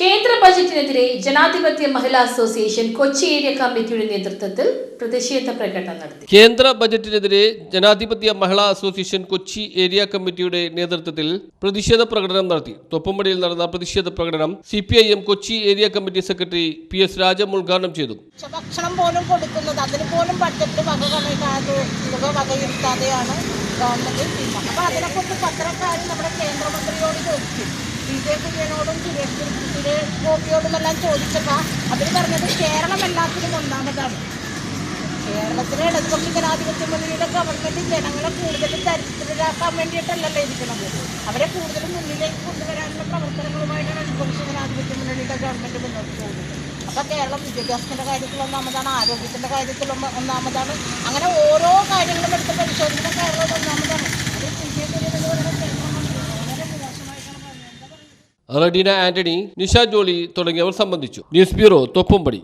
കേന്ദ്ര ബജറ്റിനെതിരെ ജനാധിപത്യ മഹിളാ association Kochi area കമ്മിറ്റിയുടെ നേതൃത്വത്തിൽ പ്രതിഷേധ പ്രകടനം നടത്തി. കേന്ദ്ര ബജറ്റിനെതിരെ ജനാധിപത്യ മഹിളാ അസോസിയേഷൻ കൊച്ചി ഏരിയ കമ്മിറ്റിയുടെ നേതൃത്വത്തിൽ പ്രതിഷേധ പ്രകടനം നടത്തി. തൊപ്പമ്പടിയിൽ നടന്ന പ്രതിഷേധ പ്രകടനം C P I M Kochi area committee secretary P S Rajam ഉദ്ഘാടനം ചെയ്തു. ഭക്ഷണം പോലും കൊടുക്കുന്നത് അതിന് പോലും ബഡ്ജറ്റ് വക വകയിരുത്താതെയാണ് ഗവൺമെന്റ് അപ്പൊ അതിനെക്കുറിച്ച് ചോദിച്ചു പിയോടും സുരേഷ് സുരേഷ് ഗോപിയോടും എല്ലാം ചോദിച്ചപ്പോൾ അവർ പറഞ്ഞത് കേരളം എല്ലാത്തിനും ഒന്നാമതാണ്. കേരളത്തിലെ ഇടതുപക്ഷ ജനാധിപത്യ മുന്നണിയുടെ ഗവൺമെന്റ് ജനങ്ങളെ കൂടുതൽ ദരിദ്രരാക്കാൻ വേണ്ടിയിട്ടല്ലല്ലോ ഇരിക്കുന്നത് അവരെ കൂടുതൽ മുന്നിലേക്ക് കൊണ്ടുവരാനുള്ള പ്രവർത്തനങ്ങളുമായിട്ടാണ് ഇടതുപക്ഷ ജനാധിപത്യ മുന്നണിയുടെ ഗവൺമെന്റ് മുന്നോട്ട് പോകുന്നത്. അപ്പോൾ കേരളം വിദ്യാഭ്യാസത്തിന്റെ കാര്യത്തിൽ ഒന്നാമതാണ് ആരോഗ്യത്തിന്റെ കാര്യത്തിൽ ഒന്നാമതാണ്. അങ്ങനെ ഓരോ റഡീന ആന്റണി നിഷ ജോളി തുടങ്ങിയവർ സംബന്ധിച്ചു. News bureau Thoppumpady